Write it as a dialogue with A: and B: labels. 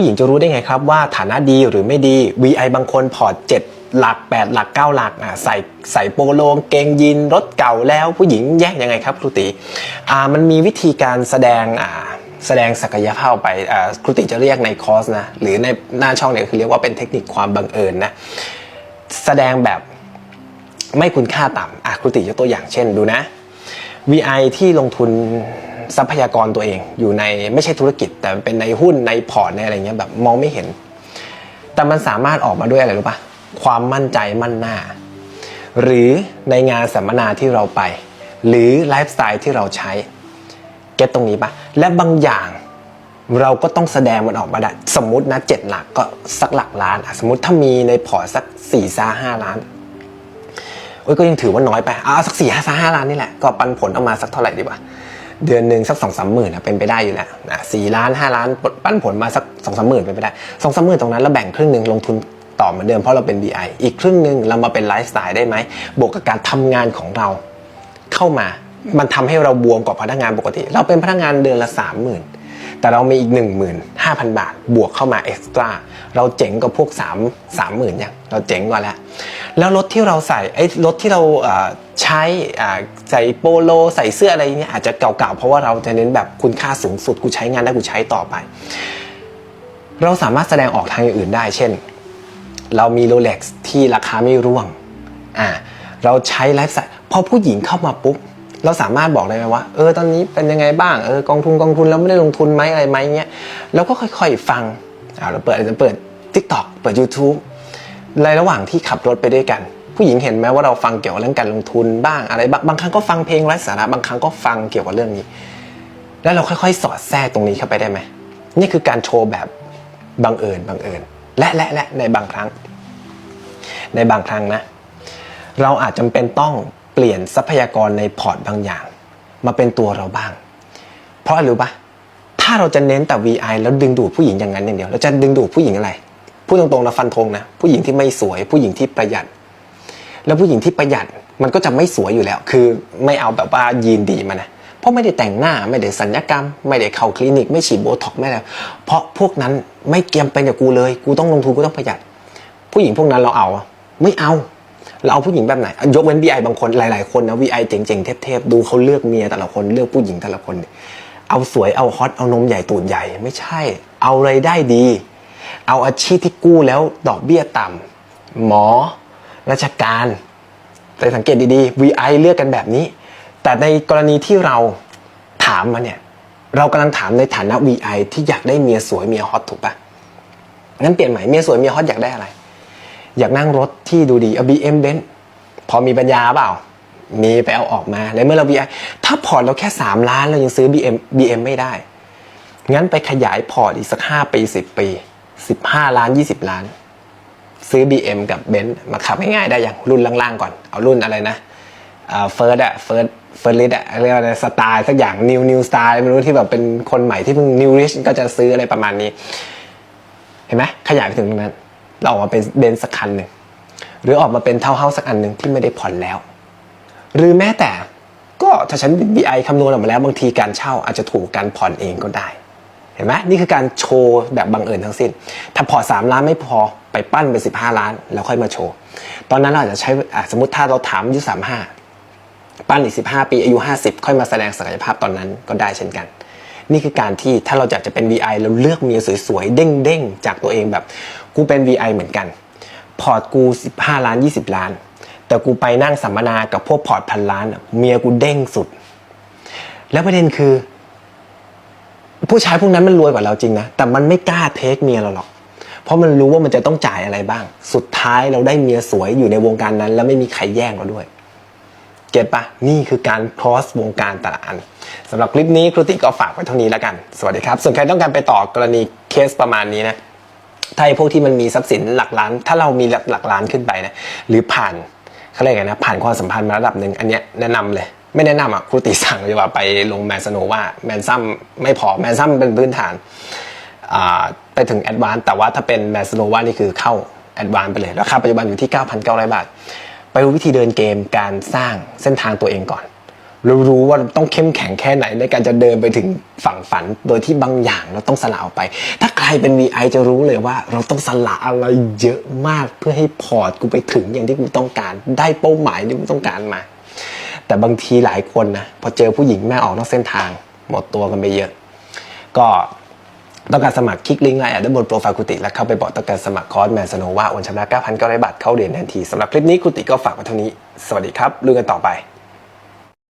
A: ผู้หญิงจะรู้ได้ไงครับว่าฐานะดีหรือไม่ดี VI บางคนพอร์ต7หลัก 8 หลัก 9 หลักอะใส่ใส่โปโลงเกงยีนรถเก่าแล้วผู้หญิงแยกยังไงครับครูติอ่ามันมีวิธีการแสดงอ่าแสดงศักยภาพไปครูติจะเรียกในคอร์สนะ หรือในหน้าช่องเนี่ยคือเรียกว่าเป็นเทคนิคความบังเอิญนะ แสดงแบบไม่คุณค่าต่ำอะครูติยกตัวอย่างเช่นดูนะ VI ที่ลงทุน ทรัพยากรตัวเอง อยู่ในไม่ใช่ธุรกิจ แต่เป็นในหุ้นในพอร์ตในอะไรเงี้ยแบบมองไม่เห็น แต่มันสามารถออกมาด้วยอะไรรู้ปะความมั่นใจมั่นหน้า หรือในงานสัมมนาที่เราไป หรือไลฟ์สไตล์ที่เราใช้เก็ตตรงนี้ปะและบางอย่างเราก็ต้องแสดงมันออกมาได้สมมตินะเจ็ดหลักก็สักหลักล้านสมมติถ้ามีในพอร์ตสักสี่ซาห้าล้านโอ้ยก็ยังถือว่าน้อยไปเอาสักสี่ห้าห้าล้านนี่แหละก็ปันผลออกมาสักเท่าไหร่ดีวะ เดือนหนึ่งสักสองสามหมื่นเป็นไปได้อยู่แล้วนะสี่ล้านห้าล้านปั้นผลมาสักสองสามหมื่นเป็นไปได้สองสามหมื่นตรงนั้นเราแบ่งครึ่งหนึ่งลงทุนต่อเหมือนเดิมเพราะเราเป็น BI อีกครึ่งหนึ่งเรามาเป็นไลฟ์สไตล์ได้ไหมบวกกับการทำงานของเราเข้ามา มันทำให้เราบวมกว่าพนักงานปกติ เราเป็นพนักงานเดือนละสามหมื่น แต่เรามีอีก 15,000 บาท บวกเข้ามาเอ็กซ์ตร้าเราเจ๋งกว่าพวก 3 3 0,000ยังเราเจ๋งกว่าแล้ว แล้วรถที่เราใส่ไอ้รถที่เราใช้ใส่โปโล ใส่เสื้ออะไรเนี้ยอาจจะเก่าๆ เพราะว่าเราจะเน้นแบบคุณค่าสูงสุดกูใช้งานได้กูใช้ต่อไป เราสามารถแสดงออกทางอื่นได้ เช่น เรามีโรเล็กซ์ที่ราคาไม่ร่วงอ่าเราใช้ไลฟ์สไตล์พอผู้หญิงเข้ามาปุ๊บ เราสามารถบอกได้ไหมว่าเออตอนนี้เป็นยังไงบ้างเออกองทุนกองทุนแล้วไม่ได้ลงทุนไหมอะไรไหมเงี้ยแล้วก็ค่อยๆฟังอ่าเราเปิดจะเปิด TikTok เปิด YouTube ในระหว่างที่ขับรถไปด้วยกัน ผู้หญิงเห็นไหมว่าเราฟังเกี่ยวกับเรื่องการลงทุนบ้างอะไรบางบางครั้งก็ฟังเพลงไร้สาระบางครั้งก็ฟังเกี่ยวกับเรื่องนี้ แล้วเราค่อยๆ สอดแทรกตรงนี้เข้าไปได้ไหมนี่คือการโชว์แบบบังเอิญบังเอิญและและและในบางครั้ง ในบางครั้งนะ เราอาจจำเป็นต้อง ปลี่ยนทรัพยากรในพอร์ตบางอย่าง มาเป็นตัวเราบ้าง เพราะอะไรรู้ปะถ้าเราจะเน้นแต่ VI แล้วดึงดูดผู้หญิงอย่างนั้นอย่างเดียวเราจะดึงดูดผู้หญิงอะไรพูดตรงๆนะฟันธงนะผู้หญิงที่ไม่สวยผู้หญิงที่ประหยัด แล้วผู้หญิงที่ประหยัดมันก็จะไม่สวยอยู่แล้ว คือไม่เอาแบบว่ายีนดีมานะเพราะไม่ได้แต่งหน้าไม่ได้สัญญกรรม ไม่ได้เข้าคลินิก ไม่ฉีดโบท็อกไม่อะไรเพราะพวกนั้นไม่เกียมเป็นกับกูเลย กูต้องลงทุนกูต้องประหยัด ผู้หญิงพวกนั้นเราเอา ไม่เอา เราเอาผู้หญิงแบบไหน ยกเว้น VI บางคนหลาย ๆ คนนะ VI เจ๋ง ๆ เทพ ๆ ดูเขาเลือกเมียแต่ละคนเลือกผู้หญิงแต่ละคน เอาสวยเอาฮอตเอานมใหญ่ตูดใหญ่ไม่ใช่ เอาไรายได้ดี เอาอาชีพที่กู้แล้วดอกเบี้ยต่ำหมอ ราชการแต่สังเกตดีๆ VI เลือกกันแบบนี้ แต่ในกรณีที่เราถามมาเนี่ยเรากำลังถามในฐานะ VI ที่อยากได้เมียสวยเมียฮอตถูกปะงั้นเปลี่ยนใหม่เมียสวยเมียฮอตอยากได้อะไร อยากนั่งรถที่ดูดีเอา BM Benz พอมีปัญญาเปล่า มีไปเอาออกมาในเมื่อเรา VI ถ้าพอร์ตเราแค่ 3 ล้านเรายังซื้อ BM BM ไม่ได้ งั้นไปขยายพอร์ตอีกสัก 5 ปี 10 ปี 15 ล้าน 20 ล้าน ซื้อ BM กับเบนซ์มาขับง่ายๆได้อย่างรุ่นล่างๆก่อน เอารุ่นอะไรนะเฟิร์สอะเฟิร์สเฟิร์สลิดอะเรียกว่าอะไรสไตล์สักอย่างนิวนิวสไตล์ไม่รู้ที่แบบเป็นคนใหม่ที่เพิ่งนิวริชก็จะซื้ออะไรประมาณนี้ เห็นไหมขยายไปถึงตรงนั้น เราออกมาเป็นเบนสักคันหนึ่งหรือออกมาเป็นเท่าเฮาสักอันหนึ่งที่ไม่ได้ผ่อนแล้ว หรือแม้แต่ก็ถ้าฉัน BI คำนวณออกมาแล้วบางทีการเช่าอาจจะถูกการผ่อนเองก็ได้ เห็นไหมนี่คือการโชว์แบบบังเอิญทั้งสิ้น ถ้าพอสามล้านไม่พอไปปั้นเป็นสิบห้าล้าน แล้วค่อยมาโชว์ ตอนนั้นเราอาจจะใช้สมมติถ้าเราถามอายุสามห้าปั้นอีกสิบห้าปีอายุห้าสิบค่อยมาแสดงศักยภาพตอนนั้นก็ได้เช่นกัน นี่คือการที่ถ้าเราอยากจะเป็น VI เราเลือกเมียสวยๆเด้งๆจากตัวเองแบบ กูเป็น VI เหมือนกัน พอร์ตกู 15 ล้าน 20 ล้าน แต่กูไปนั่งสัมมนากับพวกพอร์ตพันล้าน เมียกูเด้งสุด แล้วประเด็นคือ ผู้ชายพวกนั้นมันรวยกว่าเราจริงนะ แต่มันไม่กล้าเทคเมียเราหรอก เพราะมันรู้ว่ามันจะต้องจ่ายอะไรบ้าง สุดท้ายเราได้เมียสวยอยู่ในวงการนั้น แล้วไม่มีใครแย่งเราด้วย เก็ตปะนี่คือการ cross วงการแต่ละอันสำหรับคลิปนี้ครูติก็ฝากไว้เท่านี้แล้วกัน สวัสดีครับ ส่วนใครต้องการไปต่อกรณีเคสประมาณนี้นะ ถ้าพวกที่มันมีทรัพย์สินหลักล้าน ถ้าเรามีหลักหลักล้านขึ้นไปนะหรือผ่านเขาเรียกไงนะผ่านความสัมพันธ์มาระดับหนึ่งอันเนี้ยแนะนำเลย ไม่แนะนำอะครูติสั่งเลยว่าไปลงแมนสโนว่าแมนซัมไม่พอแมนซัมเป็นพื้นฐานไปถึงแอดวานแต่ว่าถ้าเป็นแมนสโนว่านี่คือเข้าแอดวานไปเลยราคาปัจจุบันอยู่ที่ 9,900 บาท ไปรู้วิธีเดินเกมการสร้างเส้นทางตัวเองก่อน เรารู้ว่าต้องเข้มแข็งแค่ไหนในการจะเดินไปถึงฝั่งฝัน โดยที่บางอย่างเราต้องสละออกไป ถ้าใครเป็น VI จะรู้เลยว่า เราต้องสละอะไรเยอะมากเพื่อให้พอร์ตกูไปถึงอย่างที่กูต้องการ ได้เป้าหมายที่กูต้องการมา แต่บางทีหลายคนนะพอเจอผู้หญิงแม่ออกนอกเส้นทาง หมดตัวกันไปเยอะ ก็ต้องการสมัครคลิกลิงก์ไลน์แอดด้านบนโปรไฟล์กุฏิแล้วเข้าไปบอกต้องการสมัครคอร์สแมนสโนว่าโอนชำระ9,900บาทเข้าเรียนทันทีสำหรับคลิปนี้กุฏิก็ฝากไว้เท่านี้ สวัสดีครับลุยกันต่อไป